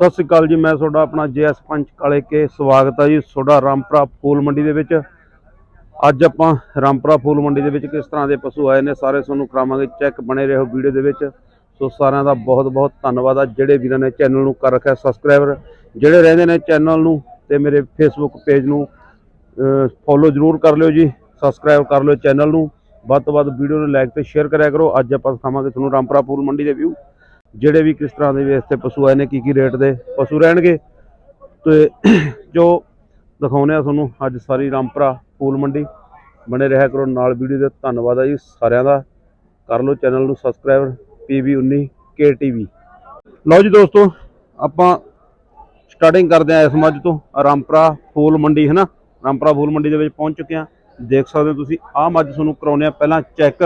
ਸਤਿ ਸ੍ਰੀ ਅਕਾਲ ਜੀ, ਮੈਂ ਤੁਹਾਡਾ ਆਪਣਾ ਜੇਐਸ ਪੰਚ ਕਾਲੇ ਕੇ, ਸਵਾਗਤ ਹੈ ਜੀ ਤੁਹਾਡਾ ਰਾਮਪੁਰਾ ਫੂਲ ਮੰਡੀ ਦੇ ਵਿੱਚ। ਅੱਜ ਆਪਾਂ ਰਾਮਪੁਰਾ ਫੂਲ ਮੰਡੀ ਦੇ ਵਿੱਚ ਕਿਸ ਤਰ੍ਹਾਂ ਦੇ ਪਸ਼ੂ ਆਏ ਨੇ, ਸਾਰੇ ਤੁਹਾਨੂੰ ਕਰਾਵਾਂਗੇ, ਚੈੱਕ ਬਣੇ ਰਹੋ ਵੀਡੀਓ ਦੇ ਵਿੱਚ। ਸੋ ਸਾਰਿਆਂ ਦਾ ਬਹੁਤ ਬਹੁਤ ਧੰਨਵਾਦ ਆ, ਜਿਹੜੇ ਵੀਰਾਂ ਨੇ ਚੈਨਲ ਨੂੰ ਕਰ ਰੱਖਿਆ ਸਬਸਕ੍ਰਾਈਬਰ, ਜਿਹੜੇ ਰਹਿੰਦੇ ਨੇ ਚੈਨਲ ਨੂੰ ਤੇ ਮੇਰੇ ਫੇਸਬੁੱਕ ਪੇਜ ਨੂੰ ਫੋਲੋ ਜਰੂਰ ਕਰ ਲਿਓ ਜੀ, ਸਬਸਕ੍ਰਾਈਬ ਕਰ ਲਿਓ ਚੈਨਲ ਨੂੰ। ਵੱਧ ਤੋਂ ਵੱਧ ਵੀਡੀਓ ਨੂੰ ਲਾਈਕ ਤੇ ਸ਼ੇਅਰ ਕਰਿਆ ਕਰੋ। ਅੱਜ ਆਪਾਂ ਦਿਖਾਵਾਂਗੇ ਤੁਹਾਨੂੰ ਰਾਮਪੁਰਾ ਫੂਲ ਮੰਡੀ ਦੇ ਵਿਊ ਜਿਹੜੇ ਵੀ ਕਿਸ ਤਰ੍ਹਾਂ ਦੇ ਵੀ ਇੱਥੇ ਪਸ਼ੂ ਆਏ ਨੇ, ਕੀ ਕੀ ਰੇਟ ਦੇ ਪਸ਼ੂ ਰਹਿਣਗੇ। ਤੇ ਜੋ ਦਿਖਾਉਨੇ ਆ ਤੁਹਾਨੂੰ, ਅੱਜ ਸਾਰੀ ਰਾਮਪੁਰਾ ਫੂਲ ਮੰਡੀ ਬਣੇ ਰਿਹਾ ਕਰੋ ਨਾਲ ਵੀਡੀਓ ਦੇ। ਧੰਨਵਾਦ ਆ ਜੀ ਸਾਰਿਆਂ ਦਾ। ਕਰ ਲਓ ਚੈਨਲ ਨੂੰ ਸਬਸਕ੍ਰਾਈਬ PB19 KTV ਲਓ ਜੀ ਦੋਸਤੋ, ਆਪਾਂ ਸਟਾਰਟਿੰਗ ਕਰਦੇ ਆ ਇਸ ਮੱਝ ਤੋਂ। ਰਾਮਪੁਰਾ ਫੂਲ ਮੰਡੀ ਹੈ ਨਾ ਰਾਮਪੁਰਾ ਫੂਲ ਮੰਡੀ ਦੇ ਵਿੱਚ ਪਹੁੰਚ ਚੁੱਕੇ ਆ। ਦੇਖ ਸਕਦੇ ਹੋ ਤੁਸੀਂ, ਆਹ ਮੱਝ ਤੁਹਾਨੂੰ ਕਰਾਉਨੇ ਆ। ਪਹਿਲਾਂ ਚੈੱਕ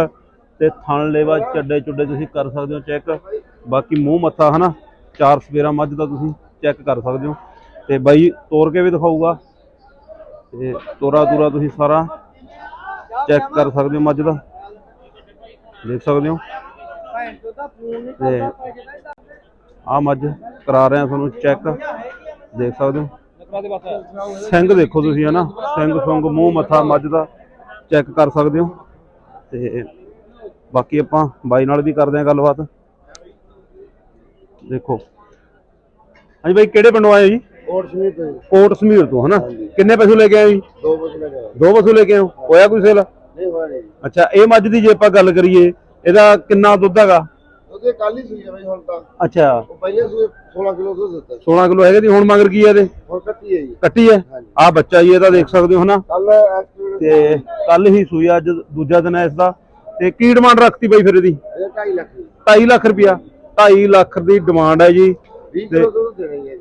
ਤੇ ਥਣ ਲੇਵਾ, ਚੱਡੇ ਚੁੱਡੇ ਤੁਸੀਂ ਕਰ ਸਕਦੇ ਹੋ ਚੈੱਕ। ਬਾਕੀ ਮੂੰਹ ਮੱਥਾ ਹਨਾ, ਚਾਰ ਸਵੇਰਾ ਮੱਝ ਦਾ ਤੁਸੀਂ ਚੈੱਕ ਕਰ ਸਕਦੇ ਹੋ। ਤੇ ਬਾਈ ਤੋਰ ਕੇ ਵੀ ਦਿਖਾਊਗਾ। ਤੇ ਤੋਰਾ ਤੂਰਾ ਤੁਸੀਂ ਸਾਰਾ ਚੈੱਕ ਕਰ ਸਕਦੇ ਹੋ ਮੱਝ ਦਾ। ਦੇਖ ਸਕਦੇ ਹੋ। ਤੇ ਆ ਮੱਝ ਕਰਾ ਰਹੇ ਆ ਤੁਹਾਨੂੰ ਚੈੱਕ ਦੇਖ ਸਕਦੇ ਹੋ। ਸਿੰਘ ਦੇਖੋ ਤੁਸੀਂ ਹਨਾ, ਸਿੰਘ ਸੁੰਗ, ਮੂੰਹ ਮੱਥਾ ਮੱਝ ਦਾ ਚੈੱਕ ਕਰ ਸਕਦੇ ਹੋ। ਤੇ ਬਾਕੀ ਆਪਾਂ ਬਾਈ ਨਾਲ ਵੀ ਕਰਦੇ ਆ ਗੱਲਬਾਤ। ਦੇਖੋ। ਹਾਂਜੀ ਬਾਈ ਕਿਹੜੇ ਪਿੰਡੋਂ ਆਏ ਹੋ ਜੀ? ਕੋਟ ਸਮੀਰ ਤੋਂ ਹਨਾ? ਕਿੰਨੇ ਪੈਸੇ ਲੈ ਕੇ ਆਏ ਹੋ ਜੀ? ਦੋ ਵਜੇ ਲਗਾ ਦੋ ਪੈਸੇ ਲੈ ਕੇ ਆਏ ਹੋ? ਹੋਇਆ ਕੋਈ ਸੇਲ? ਨਹੀਂ ਅੱਛਾ ਇਹ ਮੱਝ ਦੀ ਜੇ ਆਪਾਂ ਗੱਲ ਕਰੀਏ ਇਹਦਾ ਕਿੰਨਾ ਦੁੱਧ ਹੈਗਾ? ਉਹਦੇ ਕੱਲ ਹੀ ਸੂਈ ਆ ਬਈ ਹੁਣ ਤਾਂ। ਅੱਛਾ। ਉਹ ਪਹਿਲੇ ਸੂਏ 16 ਕਿਲੋ ਦੁੱਧ ਦਿੱਤਾ 16 ਕਿਲੋ ਹੈਗਾ ਜੀ ਹੁਣ ਮਗਰ ਕੀ ਹੈ ਇਹਦੇ? ਹੁਣ ਕੱਟੀ ਹੈ ਜੀ। ਕੱਟੀ ਹੈ? ਹਾਂਜੀ। ਆ ਬੱਚਾ ਜੀ ਇਹਦਾ ਦੇਖ ਸਕਦੇ ਹੋ ਹਨਾ? ਕੱਲ ਐਕਟਿਵ ਤੇ ਕੱਲ ਹੀ ਸੂਈ ਆ, ਅੱਜ ਦੂਜਾ ਦਿਨ ਹੈ ਇਸ ਦਾ। ਤੇ ਕੀ ਡਿਮਾਂਡ ਰੱਖਤੀ ਬਾਈ ਫਿਰ ਇਹਦੀ? ਇਹ 2.5 ਲੱਖ ਦੀ। 2.5 ਲੱਖ ਰੁਪਿਆ 2.5 ਲੱਖ ਦੀ ਡਿਮਾਂਡ ਹੈ ਜੀ। 20 ਕਿਲੋ ਦੁੱਧ ਦੇਣਾ ਹੀ ਹੈ ਜੀ।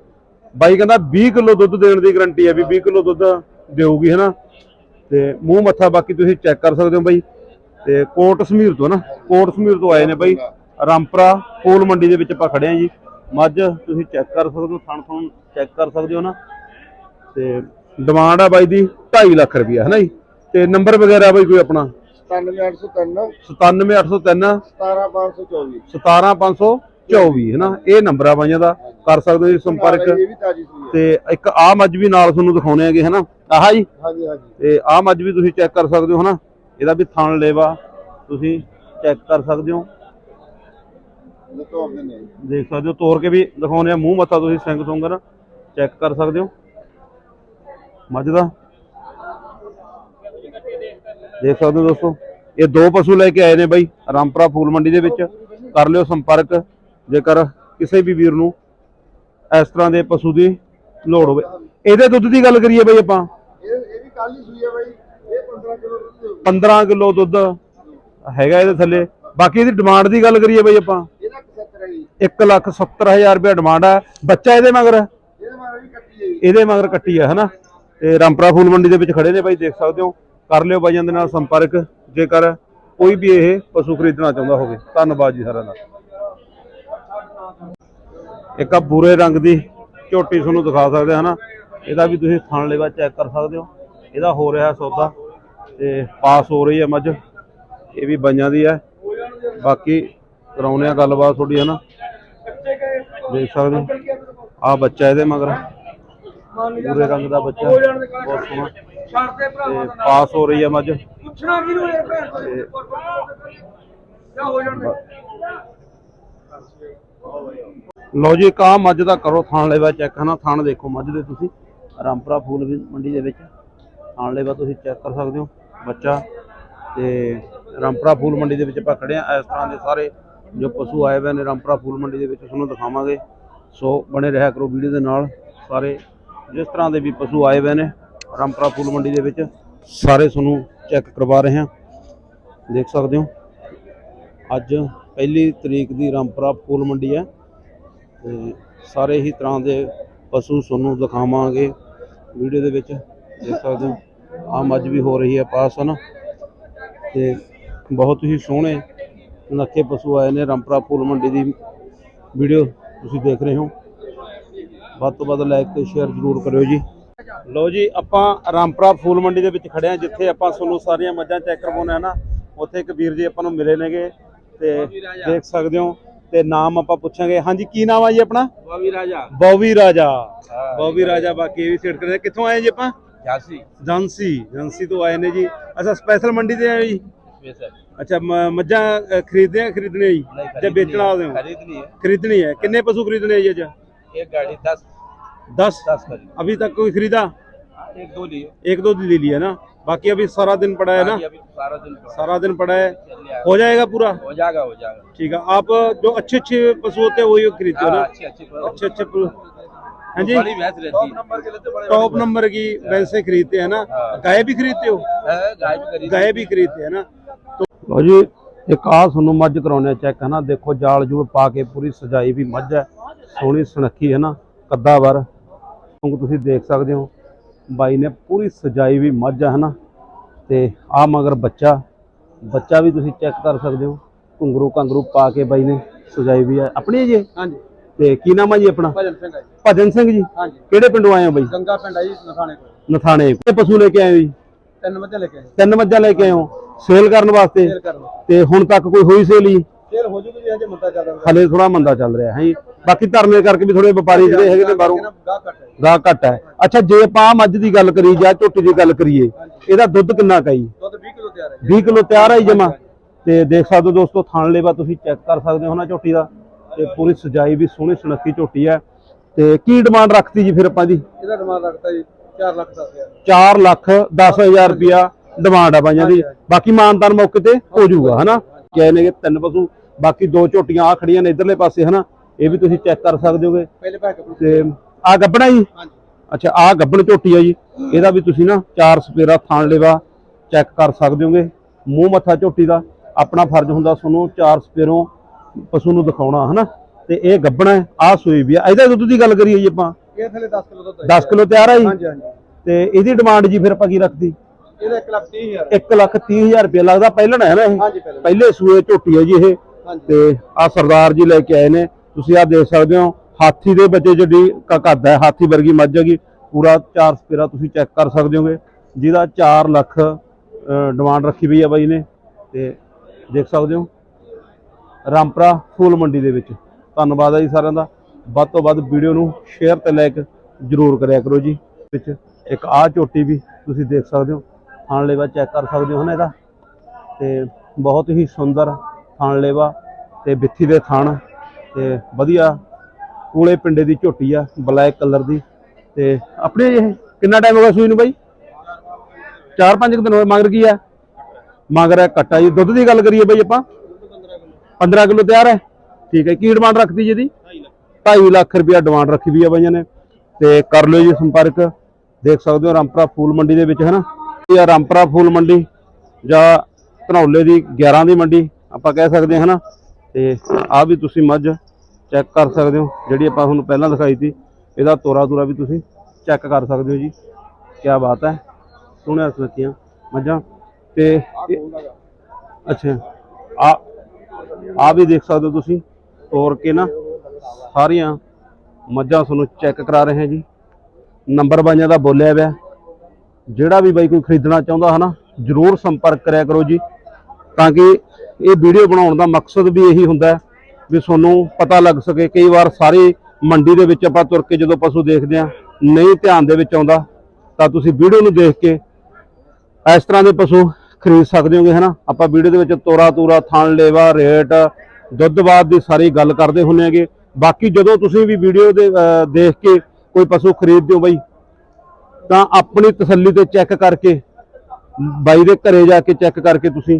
ਬਾਈ ਕਹਿੰਦਾ 20 ਕਿਲੋ ਦੁੱਧ ਦੇਣ ਦੀ ਗਾਰੰਟੀ ਹੈ ਵੀ 20 ਕਿਲੋ ਦੁੱਧ ਦੇਊਗੀ ਹਨਾ? ਤੇ ਮੂੰਹ ਮੱਥਾ ਬਾਕੀ ਤੁਸੀਂ ਚੈੱਕ ਕਰ ਸਕਦੇ ਹੋ ਬਾਈ। ਤੇ ਕੋਟ ਸਮੀਰ ਤੋਂ ਨਾ ਕੋਟ ਸਮੀਰ ਤੋਂ ਆਏ ਨੇ ਬਾਈ। ਰਾਮਪੁਰਾ ਫੂਲ ਮੰਡੀ ਦੇ ਵਿੱਚ ਆਪਾਂ ਖੜੇ ਆ ਜੀ। ਮੱਝ ਤੁਸੀਂ ਚੈੱਕ ਕਰ ਸਕਦੇ ਹੋ ਥਣ ਥਣ ਚੈੱਕ ਕਰ ਸਕਦੇ ਹੋ ਨਾ। ਤੇ ਡਿਮਾਂਡ ਆ ਬਾਈ ਦੀ 2.5 ਲੱਖ ਰੁਪਿਆ ਹਨਾ ਜੀ? ਤੇ ਨੰਬਰ ਵਗੈਰਾ ਬਾਈ ਕੋਈ ਆਪਣਾ? 97803 97803 17524 17524 ਹੈ ਨਾ? ਇਹ ਨੰਬਰ ਆ ਬਾਈਆਂ ਦਾ ਕਰ ਸਕਦੇ ਹੋ ਸੰਪਰਕ। ਹੈ। ਤੇ ਇੱਕ ਆ ਮੱਝ ਵੀ ਨਾਲ ਤੁਹਾਨੂੰ ਦਿਖਾਉਣੇ ਹੈਗੇ ਹਨਾ ਆਹ ਜੀ। ਹਾਂਜੀ ਹਾਂਜੀ। ਤੇ ਆ ਮੱਝ ਵੀ ਤੁਸੀਂ ਚੈੱਕ ਕਰ ਸਕਦੇ ਹੋ ਹਨਾ ਇਹਦਾ ਵੀ ਥਣ ਲੇਵਾ ਤੁਸੀਂ ਚੈੱਕ ਕਰ ਸਕਦੇ ਹੋ। ਨੇ। ਦੇਖ ਸਕਦੇ ਹੋ ਤੋੜ ਕੇ ਵੀ ਦਿਖਾਉਣੇ ਆ। ਮੂੰਹ ਮੱਥਾ ਤੁਸੀਂ ਸਿੰਘ ਸੁੰਗ ਨਾ ਚੈੱਕ ਕਰ ਸਕਦੇ ਹੋ। ਮੱਝ ਦਾ ਦੇਖ ਸਕਦੇ ਹੋ ਦੋਸਤੋ ਇਹ ਦੋ ਪਸ਼ੂ ਲੈ ਕੇ ਆਏ ਨੇ ਬਾਈ ਰਾਮਪੁਰਾ ਫੂਲ ਮੰਡੀ ਦੇ ਵਿੱਚ। ਕਰ ਲਿਓ ਸੰਪਰਕ ਜੇਕਰ ਕਿਸੇ ਵੀ ਵੀਰ ਨੂੰ ਇਸ ਤਰ੍ਹਾਂ ਦੇ ਪਸ਼ੂ ਦੀ ਲੋੜ ਹੋਵੇ। ਇਹਦੇ ਦੁੱਧ ਦੀ ਗੱਲ ਕਰੀਏ ਬਾਈ ਆਪਾਂ। ਇਹ ਇਹ ਵੀ ਕੱਲ ਹੀ ਸੂਈ ਹੈ ਬਾਈ ਇਹ 15 ਕਿਲੋ ਦੁੱਧ ਦੇਊ। 15 ਕਿਲੋ ਦੁੱਧ ਹੈਗਾ ਇਹਦੇ ਥੱਲੇ। ਬਾਕੀ ਇਹਦੀ ਡਿਮਾਂਡ ਦੀ ਗੱਲ ਕਰੀਏ ਬਾਈ ਆਪਾਂ। ਇਹਦਾ 75 ਹੈ ਜੀ। 1 ਲੱਖ 70000 ਰੁਪਏ ਡਿਮਾਂਡ ਹੈ ਬੱਚਾ ਇਹਦੇ ਮਗਰ? ਇਹਦੇ ਵੀ ਕੱਟੀ ਹੈ ਇਹਦੇ ਮਗਰ ਕੱਟੀ ਹੈ ਹਨਾ? ਤੇ ਰਾਮਪੁਰਾ ਫੂਲ ਮੰਡੀ ਦੇ ਵਿੱਚ ਖੜੇ ਨੇ ਬਾਈ ਦੇਖ ਸਕਦੇ ਹੋ। ਕਰ ਲਿਓ ਬਾਈਆਂ ਦੇ ਨਾਲ ਸੰਪਰਕ, ਜੇਕਰ ਕੋਈ ਵੀ ਇਹ ਪਸ਼ੂ ਖਰੀਦਣਾ ਚਾਹੁੰਦਾ ਹੋਵੇ। ਧੰਨਵਾਦ ਜੀ ਸਾਰਿਆਂ ਦਾ। ਇੱਕ ਆ ਬੂਰੇ ਰੰਗ ਦੀ ਝੋਟੀ ਤੁਹਾਨੂੰ ਦਿਖਾ ਸਕਦੇ ਹਨਾ? ਇਹਦਾ ਵੀ ਤੁਸੀਂ ਥਣ ਲੇਵਾ ਚੈੱਕ ਕਰ ਸਕਦੇ ਹੋ। ਇਹਦਾ ਹੋ ਰਿਹਾ ਸੌਦਾ ਤੇ ਪਾਸ ਹੋ ਰਹੀ ਹੈ ਮੱਝ। ਇਹ ਵੀ ਬਾਈਆਂ ਦੀ ਹੈ ਬਾਕੀ ਕਰਾਉਨੇ ਆ ਗੱਲਬਾਤ ਤੁਹਾਡੀ, ਹਨਾ? ਦੇਖ ਸਕਦੇ ਹੋ। ਆ ਬੱਚਾ ਇਹਦੇ ਮਗਰ। ਪੂਰੇ ਰੰਗ ਦਾ ਬੱਚਾ। ਬਹੁਤ ਸੋਹਣਾ। ਤੇ ਪਾਸ ਹੋ ਰਹੀ ਹੈ ਮੱਝ। ਪੁੱਛਣਾ ਕਿਹਨੂੰ ਯਾਰ ਭੈਣ ਤੋਂ? ਤੇ ਕਿਆ ਹੋ ਜਾਣ ਲਓ ਜੀ ਕਾ ਮੱਝ ਦਾ ਕਰੋ ਥਾਣ ਲੈਵਾ ਚੈੱਕ ਹਨਾ? ਥਾਣ ਦੇਖੋ ਮੱਝ ਦੇ ਤੁਸੀਂ। ਰਾਮਪੁਰਾ ਫੂਲ ਮੰਡੀ ਦੇ ਵਿੱਚ। ਥਾਣ ਲੈਵਾ ਤੁਸੀਂ ਚੈੱਕ ਕਰ ਸਕਦੇ ਹੋ ਬੱਚਾ। ਤੇ ਰਾਮਪੁਰਾ ਫੂਲ ਮੰਡੀ ਦੇ ਵਿੱਚ ਆਪਾਂ ਖੜੇ ਆ ਇਸ ਤਰ੍ਹਾਂ ਦੇ ਸਾਰੇ ਜੋ ਪਸ਼ੂ ਆਏ ਹੋਏ ਨੇ ਰਾਮਪੁਰਾ ਫੂਲ ਮੰਡੀ ਦੇ ਵਿੱਚ ਤੁਹਾਨੂੰ ਦਿਖਾਵਾਂਗੇ। ਸੋ ਬਣੇ ਰਿਹਾ ਕਰੋ ਵੀਡੀਓ ਦੇ ਨਾਲ। ਸਾਰੇ ਜਿਸ ਤਰ੍ਹਾਂ ਦੇ ਵੀ ਪਸ਼ੂ ਆਏ ਹੋਏ ਨੇ ਰਾਮਪੁਰਾ ਫੂਲ ਮੰਡੀ ਦੇ ਵਿੱਚ ਸਾਰੇ ਤੁਹਾਨੂੰ ਚੈੱਕ ਕਰਵਾ ਰਹੇ ਹਾਂ। ਦੇਖ ਸਕਦੇ ਹੋ। ਅੱਜ ਪਹਿਲੀ ਤਰੀਕ ਦੀ ਰਾਮਪੁਰਾ ਫੂਲ ਮੰਡੀ ਹੈ। ਤੇ ਸਾਰੇ ਹੀ ਤਰ੍ਹਾਂ ਦੇ ਪਸ਼ੂ ਤੁਹਾਨੂੰ ਦਿਖਾਵਾਂਗੇ। ਵੀਡੀਓ ਦੇ ਵਿੱਚ ਦੇਖ ਸਕਦੇ ਹੋ। ਆ ਮੱਝ ਵੀ ਹੋ ਰਹੀ ਹੈ ਪਾਸ ਹਨ ਨਾ? ਤੇ ਬਹੁਤ ਹੀ ਸੋਹਣੇ ਨੱਕੇ ਪਸ਼ੂ ਆਏ ਨੇ ਰਾਮਪੁਰਾ ਫੂਲ ਮੰਡੀ ਦੀ ਵੀਡੀਓ ਤੁਸੀਂ ਦੇਖ ਰਹੇ ਹੋ। ਵੱਧ ਤੋਂ ਵੱਧ ਲਾਈਕ ਤੇ ਸ਼ੇਅਰ ਜ਼ਰੂਰ ਕਰਿਓ ਜੀ। ਲੋ ਜੀ ਆਪਾਂ ਰਾਮਪੁਰਾ ਫੂਲ ਮੰਡੀ ਦੇ ਵਿੱਚ ਖੜੇ ਆ ਜਿੱਥੇ ਆਪਾਂ ਤੁਹਾਨੂੰ ਸਾਰੀਆਂ ਮੱਝਾਂ ਚੈੱਕ ਕਰਵਾਉਣਾ ਹੈ ਨਾ ਉੱਥੇ ਇੱਕ ਵੀਰ ਜੀ ਆਪਾਂ ਨੂੰ ਮਿਲੇ ਨੇਗੇ ਤੇ ਦੇਖ ਸਕਦੇ ਹੋ ਤੇ ਨਾਮ ਆਪਾਂ ਪੁੱਛਾਂਗੇ। ਹਾਂਜੀ ਕੀ ਨਾਮ ਆ ਜੀ ਆਪਣਾ? ਬੌਵੀ ਰਾਜਾ। ਬੌਵੀ ਰਾਜਾ। ਬੌਵੀ ਰਾਜਾ। ਬਾਕੀ ਵੀ ਸਿੱਟ ਕਰਦੇ। ਕਿੱਥੋਂ ਆਏ ਜੀ ਆਪਾਂ? ਜਾਂਸੀ ਜਾਂਸੀ ਜਾਂਸੀ ਤੋਂ ਆਏ ਨੇ ਜੀ। ਅੱਛਾ ਸਪੈਸ਼ਲ ਮੰਡੀ ਤੇ ਆਏ ਜੀ? ਅੱਛਾ ਮੱਝਾਂ ਖਰੀਦਦੇ ਆ ਖਰੀਦਣੇ ਜੀ? ਤੇ ਵੇਚਣਾ ਆਉਂਦੇ ਹੋ। ਖਰੀਦਣੀ ਹੈ। ਖਰੀਦਣੀ ਹੈ। ਕਿੰਨੇ ਪਸ਼ੂ ਖਰੀਦਣੇ ਜੀ ਅੱਜ? ਇਹ ਗਾੜੀ 10 दस दस दस खरीद अभी तक कोई खरीदा एक दो लिए एक दो ले लिया ना बाकी अभी सारा दिन पड़ा है ना बाकी अभी सारा दिन पड़ा सारा दिन पड़ा है चल लिया। हो जाएगा पूरा हो जाएगा हो जाएगा ठीक है आप जो अच्छे अच्छे पशु होते हैं वही खरीदते हो हाँ, ना अच्छी अच्छी अच्छे अच्छे पशु हाँ जी बड़ी भैंस रहती है नंबर के लेते टॉप नंबर की भैंसे खरीदते हैं ना हाँ। गाय भी खरीदते हो गाय भी खरीद ਗਾਏ ਵੀ ਖਰੀਦਦੇ ਹੈ ਨਾ ਲੋ ਜੀ ਇੱਕ ਆਹ ਤੁਹਾਨੂੰ ਮੱਝ ਕਰਾਉਣੇ ਚੈੱਕ ਹੈ ਨਾ ਦੇਖੋ ਜਾਲ ਜੂਲ ਪਾ ਕੇ ਪੂਰੀ ਸਜਾਈ ਵੀ ਮੱਝ ਹੈ ਸੋਹਣੀ ਸੁਨੱਖੀ ਹੈ ਨਾ ਕੱਦਾਵਰ ਵਾਰ। ਤੁਸੀਂ ਦੇਖ ਸਕਦੇ ਹੋ ਬਾਈ ਨੇ ਪੂਰੀ ਸਜਾਈ ਵੀ ਮੱਝ ਹੈ ਨਾ ਤੇ ਆ ਮਗਰ ਬੱਚਾ। ਬੱਚਾ ਵੀ ਤੁਸੀਂ ਚੈੱਕ ਕਰ ਸਕਦੇ ਹੋ ਘੁੰਗਰੂ ਘੰਗਰੂ ਪਾ ਕੇ ਬਾਈ ਨੇ ਸਜਾਈ ਵੀ ਹੈ ਆਪਣੀ ਜੀ ਹਾਂਜੀ। ਤੇ ਕੀ ਨਾਮ ਹੈ ਜੀ ਆਪਣਾ? ਭਜਨ ਸਿੰਘ ਹੈ ਭਜਨ ਸਿੰਘ ਜੀ। ਹਾਂਜੀ। ਕਿਹੜੇ ਪਿੰਡ ਆਏ ਹੋ ਬਾਈ? ਗੰਗਾ ਪਿੰਡ ਹੈ ਜੀ ਨਥਾਣੇ ਕੋਲ। ਨਥਾਣੇ ਕਿਹੜੇ ਪਸ਼ੂ ਲੈ ਕੇ ਆਏ ਹੋ ਜੀ? ਤਿੰਨ ਮੱਝਾਂ ਲੈ ਕੇ ਆਏ। ਤਿੰਨ ਮੱਝਾਂ ਲੈ ਕੇ ਆਏ ਹੋ। ਸੇਲ ਕਰਨ ਵਾਸਤੇ? ਤੇ ਹੁਣ ਤੱਕ ਕੋਈ ਹੋਈ ਸੇਲ ਜੀ? ਸੇਲ ਹੋ ਜੂਗੀ ਜੀ ਹਜੇ ਮੰਦਾ ਚੱਲ ਰਿਹਾ। ਹਲੇ ਥੋੜਾ ਮੰਦਾ ਚੱਲ ਰਿਹਾ ਹੈ ਬਾਕੀ ਧਰਨੇ ਕਰਕੇ ਵੀ ਥੋੜੇ ਵਪਾਰੀ ਜਿਹੜੇ ਹੈਗੇ ਨੇ ਬਾਹਰੋਂ ਗਾਹ ਘੱਟ ਹੈ। ਅੱਛਾ ਜੇ ਆਪਾਂ ਮੱਝ ਦੀ ਗੱਲ ਕਰੀ ਜਾਂ ਝੋਟੀ ਦੀ ਗੱਲ ਕਰੀਏ ਇਹਦਾ ਦੁੱਧ ਕਿੰਨਾ ਕਾਈ ਦੁੱਧ 20 ਕਿਲੋ ਤਿਆਰ ਹੈ ਜਮਾ। ਤੇ ਦੇਖ ਸਕਦੇ ਹੋ ਦੋਸਤੋ ਥਣ ਲੇਵਾ ਤੁਸੀਂ ਚੈੱਕ ਕਰ ਸਕਦੇ ਹੋ ਨਾ ਝੋਟੀ ਦਾ। ਤੇ ਪੂਰੀ ਸਜਾਈ ਵੀ ਸੋਹਣੀ ਸੁਨੱਖੀ ਝੋਟੀ ਹੈ। ਤੇ ਕੀ ਡਿਮਾਂਡ ਰੱਖਦੀ ਜੀ ਫਿਰ ਆਪਾਂ ਦੀ? ਇਹਦਾ ਡਿਮਾਂਡ ਰੱਖਤਾ ਜੀ 4 ਲੱਖ 10000 4 ਲੱਖ 10000 ਰੁਪਿਆ ਡਿਮਾਂਡ ਆ ਬਾਈਆਂ ਦੀ। ਬਾਕੀ ਮਾਨਦਾਨ ਮੌਕੇ ਤੇ ਹੋ ਜਾਊਗਾ ਹਨਾ? ਕਹਿੰਦੇ ਨੇ ਤਿੰਨ ਪਸ਼ੂ ਬਾਕੀ ਦੋ ਝੋਟੀਆਂ ਆ ਖੜੀਆਂ ਨੇ ਇਧਰਲੇ ਪਾਸੇ ਹਨਾ? ਇਹ ਵੀ ਤੁਸੀਂ ਚੈੱਕ ਕਰ ਸਕਦੇ ਹੋਗੇ। ਪਹਿਲੇ ਭਾਗ ਤੇ ਆ ਗੱਬਣਾ ਜੀ? ਹਾਂਜੀ। ਅੱਛਾ ਆ ਗੱਬਣ ਝੋਟੀ ਆ ਜੀ। ਇਹਦਾ ਵੀ ਤੁਸੀਂ ਨਾ ਚਾਰ ਸਪੇਰਾ ਥਾਣ ਲੇਵਾ ਚੈੱਕ ਕਰ ਸਕਦੇ ਹੋਗੇ। ਮੂੰਹ ਮੱਥਾ ਝੋਟੀ ਦਾ ਆਪਣਾ ਫਰਜ਼ ਹੁੰਦਾ ਤੁਹਾਨੂੰ ਚਾਰ ਸਪੇਰੋਂ ਪਸ਼ੂ ਨੂੰ ਦਿਖਾਉਣਾ ਹਨਾ? ਤੇ ਇਹ ਗੱਬਣਾ ਆ ਸੂਈ ਵੀ ਆ। ਇਹਦਾ ਦੁੱਧ ਦੀ ਗੱਲ ਕਰੀਏ ਜੀ ਆਪਾਂ। ਇਹ ਥਲੇ 10 ਕਿਲੋ ਦੁੱਧ ਹੈ 10 ਕਿਲੋ ਤਿਆਰ ਆ ਜੀ? ਹਾਂਜੀ ਹਾਂਜੀ। ਤੇ ਇਹਦੀ ਡਿਮਾਂਡ ਜੀ ਫਿਰ ਆਪਾਂ ਕੀ ਰੱਖਦੀ? ਇਹਦਾ 1 ਲੱਖ 30 ਹਜ਼ਾਰ। 1 ਲੱਖ 30 ਹਜ਼ਾਰ ਰੁਪਏ ਲੱਗਦਾ। ਪਹਿਲਣ ਹੈ ਨਾ ਇਹ? ਹਾਂਜੀ ਪਹਿਲੇ ਪਹਿਲੇ ਸੂਏ ਝੋਟੀ ਹੈ ਜੀ ਇਹ। ਤੇ ਆ ਸਰਦਾਰ ਜੀ ਲੈ ਕੇ ਆਏ ਨੇ। ਤੁਸੀਂ ਆ ਦੇਖ ਸਕਦੇ ਹੋ, ਹਾਥੀ ਦੇ ਬੱਚੇ ਜਿਹੜੀ ਕ- ਕੱਦ ਹੈ, ਹਾਥੀ ਵਰਗੀ ਮੱਝ ਹੈਗੀ, ਪੂਰਾ ਚਾਰ ਸਪੇਰਾ ਤੁਸੀਂ ਚੈੱਕ ਕਰ ਸਕਦੇ ਹੋਗੇ। ਜਿਹਦਾ 4 ਲੱਖ ਡਿਮਾਂਡ ਰੱਖੀ ਪਈ ਆ ਬਾਈ ਨੇ, ਤੇ ਦੇਖ ਸਕਦੇ ਹੋ, ਰਾਮਪਰਾ ਫੂਲ ਮੰਡੀ ਦੇ ਵਿੱਚ। ਧੰਨਵਾਦ ਹੈ ਜੀ ਸਾਰਿਆਂ ਦਾ। ਵੱਧ ਤੋਂ ਵੱਧ ਵੀਡੀਓ ਨੂੰ ਸ਼ੇਅਰ ਤੇ ਲਾਈਕ ਜਰੂਰ ਕਰਿਆ ਕਰੋ ਜੀ। ਵਿੱਚ ਇੱਕ ਆਹ ਝੋਟੀ ਵੀ ਤੁਸੀਂ ਦੇਖ ਸਕਦੇ ਹੋ, ਥਾਣ ਲੇਵਾ ਚੈੱਕ ਕਰ ਸਕਦੇ ਹੋ ਨਾ ਇਹਦਾ। ਤੇ ਬਹੁਤ ਹੀ ਸੁੰਦਰ ਥਾਣ ਲੇਵਾ ਤੇ ਬਿੱਥੀ ਦੇ ਥਾਣ ਤੇ ਵਧੀਆ ਕੋਲੇ ਪਿੰਡੇ ਦੀ ਝੋਟੀ ਆ ਬਲੈਕ ਕਲਰ ਦੀ। ਤੇ ਆਪਣੇ ਇਹ ਕਿੰਨਾ ਟਾਈਮ ਹੋ ਗਿਆ ਸੂਈ ਨੂੰ ਬਾਈ? 4-5 ਦਿਨ ਹੋਏ ਮਗਰ ਕੀ ਆ। ਮਗਰ ਹੈ ਕੱਟਾ ਜੀ। ਦੁੱਧ ਦੀ ਗੱਲ ਕਰੀਏ ਬਾਈ ਆਪਾਂ। 15 ਕਿਲੋ ਤਿਆਰ ਹੈ। ਠੀਕ ਹੈ ਕੀ ਡਿਮਾਂਡ ਰੱਖਦੀ ਜੀ ਦੀ 2.5 ਲੱਖ ਰੁਪਇਆ ਡਿਮਾਂਡ ਰੱਖੀ ਵੀ ਆ ਬਾਈਆਂ ਨੇ। ਤੇ ਕਰ ਲਿਓ ਜੀ ਸੰਪਰਕ। ਦੇਖ ਸਕਦੇ ਹੋ ਰਾਮਪਰਾ ਫੂਲ ਮੰਡੀ ਦੇ ਵਿੱਚ ਹੈ ਨਾ ਇਹ ਰਾਮਪਰਾ ਫੂਲ ਮੰਡੀ ਜਾਂ ਧਨੌਲੇ ਦੀ 11 ਦੀ ਮੰਡੀ, ਆਪਾਂ ਕਹਿ ਸਕਦੇ ਹਾਂ ਨਾ ਤੇ ਆ ਵੀ ਤੁਸੀਂ ਮੱਝ ਚੈੱਕ ਕਰ ਸਕਦੇ ਹੋ, ਜਿਹੜੀ ਆਪਾਂ ਤੁਹਾਨੂੰ ਪਹਿਲਾਂ ਦਿਖਾਈ ਸੀ, ਇਹਦਾ ਤੋਰਾ ਤੋਰਾ ਵੀ ਤੁਸੀਂ ਚੈੱਕ ਕਰ ਸਕਦੇ ਹੋ ਜੀ। ਕੀ ਬਾਤ ਹੈ, ਸੋਹਣੀਆਂ ਸੁਨੱਖੀਆਂ ਮੱਝਾਂ। ਤੇ ਅੱਛਾ, ਆ ਆ ਵੀ ਦੇਖ ਸਕਦੇ ਹੋ ਤੁਸੀਂ, ਤੋਰ ਕੇ ਨਾ ਸਾਰੀਆਂ ਮੱਝਾਂ ਤੁਹਾਨੂੰ ਚੈੱਕ ਕਰਾ ਰਹੇ ਹਾਂ ਜੀ। ਨੰਬਰ ਬਾਈਆਂ ਦਾ ਬੋਲਿਆ ਹੋਇਆ ਜਿਹੜਾ ਵੀ ਬਾਈ ਕੋਈ ਖਰੀਦਣਾ ਚਾਹੁੰਦਾ ਹਨਾ, ਜਰੂਰ ਸੰਪਰਕ ਕਰਿਆ ਕਰੋ ਜੀ, ਤਾਂ ਕਿ ਇਹ ਵੀਡੀਓ ਬਣਾਉਣ ਦਾ ਮਕਸਦ ਵੀ ਇਹੀ ਹੁੰਦਾ ਵੀ ਤੁਹਾਨੂੰ ਪਤਾ ਲੱਗ ਸਕੇ। ਕਈ ਵਾਰ ਸਾਰੀ ਮੰਡੀ ਦੇ ਵਿੱਚ ਆਪਾਂ ਤੁਰ ਕੇ ਜਦੋਂ ਪਸ਼ੂ ਦੇਖਦੇ ਆ ਨਹੀਂ ਧਿਆਨ ਦੇ ਵਿੱਚ ਆਉਂਦਾ, ਤਾਂ ਤੁਸੀਂ ਵੀਡੀਓ ਨੂੰ ਦੇਖ ਕੇ ਇਸ ਤਰ੍ਹਾਂ ਦੇ ਪਸ਼ੂ ਖਰੀਦ ਸਕਦੇ ਹੋਗੇ, ਹਨਾ? ਆਪਾਂ ਵੀਡੀਓ ਦੇ ਵਿੱਚ ਤੋਰਾ ਤੂਰਾ, ਥਣ ਲੇਵਾ, ਰੇਟ, ਦੁੱਧ ਬਾਦ ਦੀ ਸਾਰੀ ਗੱਲ ਕਰਦੇ ਹੁੰਨੇ ਹੈਗੇ। ਬਾਕੀ ਜਦੋਂ ਤੁਸੀਂ ਵੀ ਵੀਡੀਓ ਦੇ ਦੇਖ ਕੇ ਕੋਈ ਪਸ਼ੂ ਖਰੀਦਦੇ ਹੋ ਬਈ, ਤਾਂ ਆਪਣੀ ਤਸੱਲੀ ਤੇ ਚੈੱਕ ਕਰਕੇ ਬਾਈ ਦੇ ਘਰੇ ਜਾ ਕੇ ਚੈੱਕ ਕਰਕੇ ਤੁਸੀਂ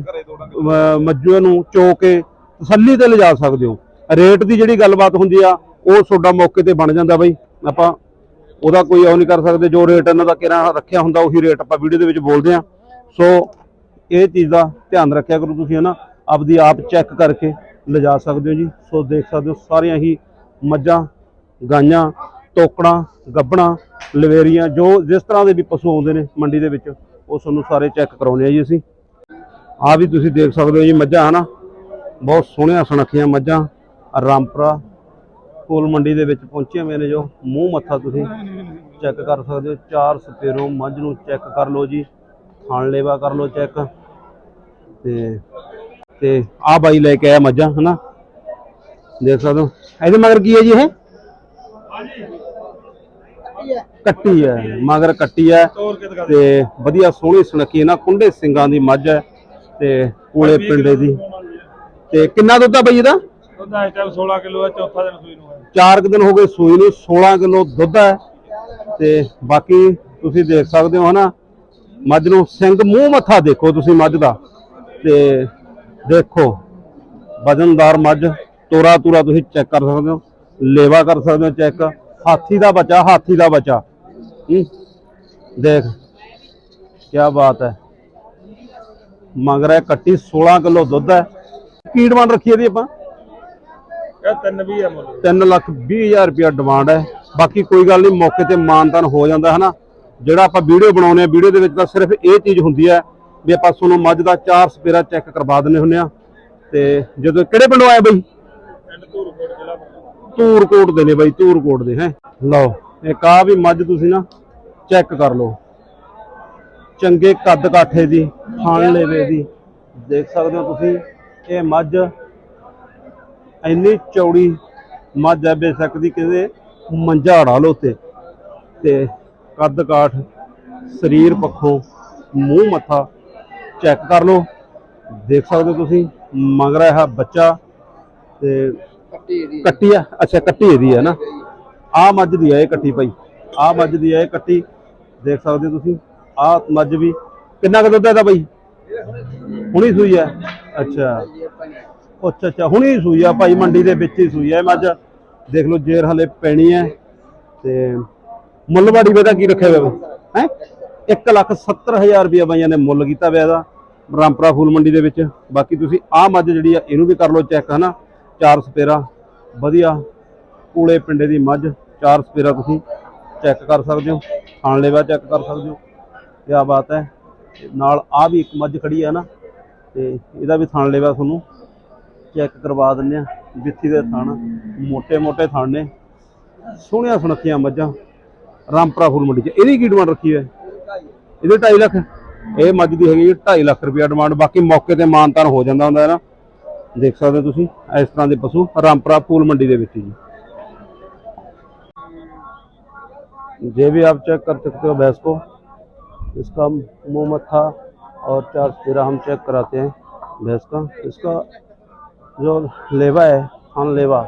ਮੱਝੂ ਨੂੰ ਚੋ ਕੇ ਤਸੱਲੀ ਤੇ ਲਿਜਾ ਸਕਦੇ ਹੋ। ਰੇਟ ਦੀ ਜਿਹੜੀ ਗੱਲਬਾਤ ਹੁੰਦੀ ਆ ਉਹ ਤੁਹਾਡਾ ਮੌਕੇ ਤੇ ਬਣ ਜਾਂਦਾ ਬਾਈ। ਆਪਾਂ ਉਹਦਾ ਕੋਈ ਉਹ ਨਹੀਂ ਕਰ ਸਕਦੇ ਜੋ ਰੇਟ ਇਹਨਾਂ ਦਾ ਕਿਹੜਾ ਰੱਖਿਆ ਹੁੰਦਾ ਉਹੀ ਰੇਟ ਆਪਾਂ ਵੀਡੀਓ ਦੇ ਵਿੱਚ ਬੋਲਦੇ ਆ। ਸੋ ਇਹ ਚੀਜ਼ ਦਾ ਧਿਆਨ ਰੱਖਿਆ ਕਰੋ ਤੁਸੀਂ ਹਨਾ? ਆਪਦੀ ਆਪ ਚੈੱਕ ਕਰਕੇ ਲਿਜਾ ਸਕਦੇ ਹੋ ਜੀ। ਸੋ ਦੇਖ ਸਕਦੇ ਹੋ ਸਾਰੀਆਂ ਹੀ ਮੱਝਾਂ ਗਾਈਆਂ ਤੋਕੜਾਂ ਗੱਬਣਾ ਲਵੇਰੀਆਂ ਜੋ ਜਿਸ ਤਰ੍ਹਾਂ ਦੇ ਵੀ ਪਸ਼ੂ ਆਉਂਦੇ ਨੇ ਮੰਡੀ ਦੇ ਵਿੱਚ ਉਹ ਤੁਹਾਨੂੰ ਸਾਰੇ ਚੈੱਕ ਕਰਾਉਣੇ ਆ ਜੀ ਅਸੀਂ। ਆ ਵੀ ਤੁਸੀਂ ਦੇਖ ਸਕਦੇ ਹੋ ਜੀ ਮੱਝਾਂ, ਹਨਾ? ਬਹੁਤ ਸੋਹਣੀਆਂ ਸੁਨੱਖੀਆਂ ਮੱਝਾਂ, ਰਾਮਪੁਰਾ, ਕੋਲ ਮੰਡੀ ਦੇ ਵਿੱਚ ਪਹੁੰਚੀਆਂ ਹੋਈਆਂ ਜੋ। ਮੂੰਹ ਮੱਥਾ ਤੁਸੀਂ ਚੈੱਕ ਕਰ ਸਕਦੇ ਹੋ। ਚਾਰ ਸਪੇਰੋਂ ਮੱਝ ਨੂੰ ਚੈੱਕ ਕਰ ਲਓ ਜੀ। ਥਣ ਲੇਵਾ ਕਰ ਲਓ ਚੈੱਕ ਤੇ ਤੇ ਆ ਬਾਈ ਲੈ ਕੇ ਆਇਆ ਮੱਝਾਂ, ਹਨਾ? ਦੇਖ ਸਕਦੇ ਹੋ। ਇਹਦੇ ਮਗਰ ਕੀ ਹੈ ਜੀ ਇਹ? ਕੱਟੀ ਹੈ ਮਗਰ ਕੱਟੀ ਹੈ ਤੇ ਵਧੀਆ ਸੋਹਣੀ ਸੁਨੱਖੀ ਨਾ ਕੁੰਡੇ ਸਿੰਘਾਂ ਦੀ ਮੱਝ ਹੈ ਤੇ ਕੋਲੇ ਪਿੰਡੇ ਦੀ। ਤੇ ਕਿੰਨਾ ਦੁੱਧ ਆ ਬਈ ਇਹਦਾ? ਉਹਦਾ ਇਸ ਟਾਈਮ 16 ਕਿਲੋ ਹੈ ਚੌਥਾ ਦਿਨ ਸੂਈ ਨੂੰ ਹੈ। 4 ਕੁ ਦਿਨ ਹੋ ਗਏ ਸੂਈ ਨੂੰ 16 ਕਿਲੋ ਦੁੱਧ ਹੈ ਤੇ ਬਾਕੀ ਤੁਸੀਂ ਦੇਖ ਸਕਦੇ ਹੋ ਹਨਾ ਮੱਝ ਨੂੰ ਸਿੰਘ ਮੂੰਹ ਮੱਥਾ ਦੇਖੋ ਤੁਸੀਂ ਮੱਝ ਦਾ ਤੇ ਦੇਖੋ ਵਜਨਦਾਰ ਮੱਝ ਤੋਰਾ ਤੋਰਾ ਤੁਸੀਂ ਚੈੱਕ ਕਰ ਸਕਦੇ ਹੋ ਲੇਵਾ ਕਰ ਸਕਦੇ ਹੋ ਚੈੱਕ ਹਾਥੀ ਦਾ ਬੱਚਾ ਹਾਥੀ ਦਾ ਬੱਚਾ। ਹੂੰ। ਦੇਖ ਕੀ ਬਾਤ ਹੈ। ਮੰਗ ਰਿਹਾ ਕੱਟੀ 16 ਕਿਲੋ ਦੁੱਧ ਹੈ। ਕੀ ਡਿਮਾਂਡ ਰੱਖੀ ਇਹਦੀ ਆਪਾਂ? ਇਹ ਤਿੰਨ ਵੀ ਹੈ ਮੁੱਲ। ਤਿੰਨ ਲੱਖ ਵੀਹ ਹਜ਼ਾਰ ਰੁਪਇਆ ਡਿਮਾਂਡ ਹੈ। ਬਾਕੀ ਕੋਈ ਗੱਲ ਨਹੀਂ ਮੌਕੇ ਤੇ ਮਾਨਤਾਨ ਹੋ ਜਾਂਦਾ ਹੈ ਨਾ ਜਿਹੜਾ ਆਪਾਂ ਵੀਡੀਓ ਬਣਾਉਨੇ ਆ ਵੀਡੀਓ ਦੇ ਵਿੱਚ ਤਾਂ ਸਿਰਫ ਇਹ ਚੀਜ਼ ਹੁੰਦੀ ਹੈ ਵੀ ਆਪਾਂ ਤੁਹਾਨੂੰ ਮੱਝ ਦਾ ਚਾਰ ਸਪੇਰਾ ਚੈੱਕ ਕਰਵਾ ਦਿੰਦੇ ਹੁੰਦੇ ਆ ਤੇ ਜਦੋਂ ਕਿਹੜੇ ਪਿੰਡੋਂ ਆਏ ਬਈ? ਧੂਰਕੋਟ ਦੇ ਨੇ ਬਈ ਧੂਰਕੋਟ ਦੇ ਹੈ? ਲਓ। ਇੱਕ ਆ ਵੀ ਮੱਝ ਤੁਸੀਂ ਨਾ ਚੈੱਕ ਕਰ ਲਓ। ਚੰਗੇ ਕੱਦ ਕਾਠੇ ਦੀ ਖਾਣ ਲੇਵੇ ਦੀ। ਦੇਖ ਸਕਦੇ ਹੋ ਤੁਸੀਂ ਇਹ ਮੱਝ ਇੰਨੀ ਚੌੜੀ ਮੱਝ ਹੈ ਬੇਸ਼ੱਕ ਦੀ ਕਿਸੇ ਮੰਝਾ ਅੜਾ ਲਓ ਤੇ ਤੇ ਕੱਦ ਕਾਠ ਸਰੀਰ ਪੱਖੋਂ ਮੂੰਹ ਮੱਥਾ ਚੈੱਕ ਕਰ ਲਓ। ਦੇਖ ਸਕਦੇ ਹੋ ਤੁਸੀਂ ਮੰਗ ਰਿਹਾ ਬੱਚਾ ਤੇ ਕੱਟੀ ਆ? ਅੱਛਾ ਕੱਟੀ ਇਹਦੀ ਹੈ ਨਾ ਆ ਮੱਝ ਦੀ ਆ ਇਹ ਕੱਟੀ ਭਾਈ। ਆ ਮੱਝ ਦੀ ਆ ਇਹ ਕੱਟੀ। ਦੇਖ ਸਕਦੇ ਹੋ ਤੁਸੀਂ। ਆ ਮੱਝ ਵੀ। ਕਿੰਨਾ ਕੁ ਦੁੱਧ ਹੈ ਇਹਦਾ ਭਾਈ? ਹੁਣੀ ਸੂਈ ਹੈ ਅੱਛਾ। ਅੱਛਾ ਅੱਛਾ। ਹੁਣੀ ਸੂਈ ਆ ਭਾਈ ਮੰਡੀ ਦੇ ਵਿੱਚ ਹੀ ਸੂਈ ਇਹ ਮੱਝ। ਦੇਖ ਲਓ ਜੇਰ ਹਲੇ ਪੈਣੀ ਹੈ ਤੇ ਮੁੱਲਵਾੜੀ ਵੇ ਦਾ ਕੀ ਰੱਖਿਆ ਹੋਇਆ ਹੈ? 1 ਲੱਖ 70 ਹਜ਼ਾਰ ਰੁਪਇਆ ਬਾਈਆਂ ਨੇ ਮੁੱਲ ਕੀਤਾ ਹੋਇਆ ਇਹਦਾ ਰਾਮਪੁਰਾ ਫੂਲ ਮੰਡੀ ਦੇ ਵਿੱਚ। ਬਾਕੀ ਤੁਸੀਂ ਆਹ ਮੱਝ ਜਿਹੜੀ ਆ ਇਹਨੂੰ ਵੀ ਕਰ ਲਓ ਚੈੱਕ ਹਨਾ? ਚਾਰ ਸਪੇਰਾ। ਵਧੀਆ। ਕੋਲੇ ਪਿੰਡੇ ਦੀ ਮੱਝ, ਚਾਰ ਸਪੇਰਾ ਤੁਸੀਂ ਚੈੱਕ ਕਰ ਸਕਦੇ ਹੋ। ਖਾਣ ਲੈਵਾ ਚੈੱਕ ਕਰ ਸਕਦੇ ਹੋ। ਕੀ ਬਾਤ ਹੈ। ਨਾਲ ਆ ਵੀ ਇੱਕ ਮੱਝ ਖੜੀ ਹੈ ਨਾ, ਤੇ ਇਹਦਾ ਵੀ ਥਾਣ ਲੈਵਾ ਤੁਹਾਨੂੰ ਚੈੱਕ ਕਰਵਾ ਦਿੰਦੇ ਆ ਜਿੱਥੀ ਦੇ ਥਾਣ ਮੋٹے ਮੋٹے ਥਣ ਨੇ। ਸੋਹਣੀਆਂ ਸੁਣੱਖੀਆਂ ਮੱਝਾਂ। ਰਾਮਪਰਾ ਫੁੱਲ ਮੰਡੀ ਚ। ਇਹਦੀ ਕੀ ਡਿਮਾਂਡ ਰੱਖੀ ਹੈ ਇਹਦੇ 2.5 ਲੱਖ। ਇਹ ਮੱਝ ਦੀ ਹੈਗੀ 2.5 ਲੱਖ ਰੁਪਿਆ ਡਿਮਾਂਡ ਬਾਕੀ ਮੌਕੇ ਤੇ ਮਾਨਤਾਨ ਹੋ ਜਾਂਦਾ ਹੁੰਦਾ ਹੈ ਨਾ। ਦੇਖ ਸਕਦੇ ਹੋ ਤੁਸੀਂ ਇਸ ਤਰ੍ਹਾਂ ਦੇ ਪਸ਼ੂ ਰਾਮਪੁਰਾ ਫੂਲ ਮੰਡੀ ਦੇ ਵਿੱਚ ਜੀ ये भी आप चेक कर सकते हो भैंस को इसका मुंह मत्था और चार सिरा हम चेक कराते हैं भैंस का इसका जो लेवा है थन लेवा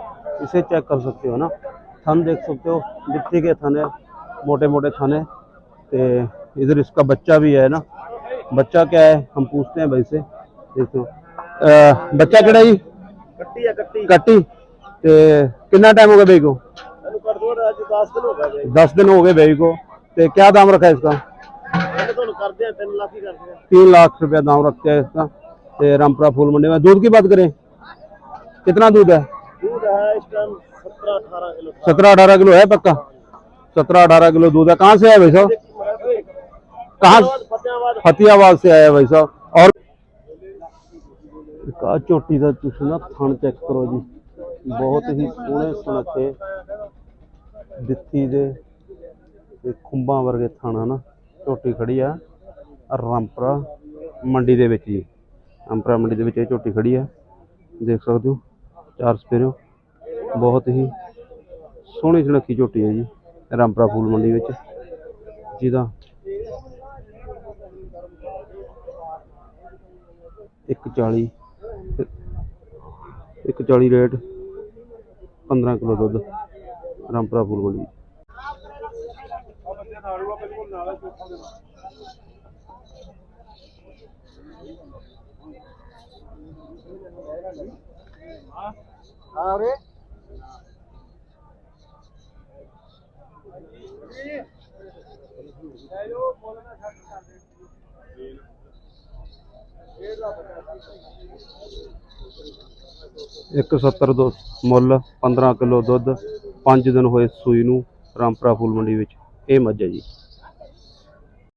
इसे चेक कर सकते हो ना थन देख सकते हो गिट्टी के थन है मोटे मोटे थन है तो इधर इसका बच्चा भी है ना बच्चा क्या है हम पूछते हैं भाई से देखो ਅਹ ਬੱਚਾ ਕਿਹੜਾ ਜੀ ਕੱਟੀ ਆ ਕੱਟੀ ਕੱਟੀ ਤੇ ਕਿੰਨਾ ਟਾਈਮ ਹੋ ਗਿਆ ਬਈ ਕੋ ਇਹਨੂੰ ਕਰ ਦੋ ਅੱਜ 10 ਦਿਨ ਹੋ ਗਏ 10 ਦਿਨ ਹੋ ਗਏ ਬਈ ਕੋ ਤੇ ਕਿਆ ਦਾਮ ਰੱਖਾ ਇਸ ਦਾ ਇਹਨੇ ਤੁਹਾਨੂੰ ਕਰਦੇ ਆ 3 ਲੱਖ ਹੀ ਕਰਦੇ ਆ 3 लाख रुपया दाम रखते हैं इसका ते रामपुरा फूल मंडी में दूध की बात करें कितना दूध है दूध है इस टाइम 17 18 किलो सत्रह अठारह किलो है पक्का सत्रह अठारह किलो दूध है कहाँ से है भाई साहब कहाँ फतेहाबाद से आया है भाई साहब ਕਾ ਝੋਟੀ ਦਾ ਤੁਸੀਂ ਨਾ ਥਣ ਚੈੱਕ ਕਰੋ ਜੀ। ਬਹੁਤ ਹੀ ਸੋਹਣੇ ਸੁਨੱਖੇ ਦਿੱਤੀ ਦੇ ਤੇ ਖੁੰਬਾਂ ਵਰਗੇ ਥਣ ਹਨ। ਝੋਟੀ ਖੜੀ ਆ ਰਾਮਪਰਾ ਮੰਡੀ ਦੇ ਵਿੱਚ ਜੀ। ਰਾਮਪਰਾ ਮੰਡੀ ਦੇ ਵਿੱਚ ਇਹ ਝੋਟੀ ਖੜੀ ਆ। ਦੇਖ ਸਕਦੇ ਹੋ, ਚਾਰ ਸਪੇਰੋ ਬਹੁਤ ਹੀ ਸੋਹਣੀ ਸੁਨੱਖੀ ਝੋਟੀ ਹੈ ਜੀ, ਰਾਮਪਰਾ ਫੂਲ ਮੰਡੀ ਵਿੱਚ। ਜਿਹਦਾ ਇੱਕ 40 ਇੱਕ 40 ਰੇਟ 15 ਕਿਲੋ ਦੁੱਧ ਰਾਮਪੁਰਾ ਫੂਲ ਮੰਡੀ अरे ਇੱਕ 70 ਦੋ ਮੁੱਲ 15 ਕਿਲੋ ਦੁੱਧ 5 ਦਿਨ ਹੋਏ ਸੂਈ ਨੂੰ ਰਾਮਪੁਰਾ ਫੂਲ ਮੰਡੀ ਵਿੱਚ। ਇਹ ਮੱਝ ਹੈ ਜੀ।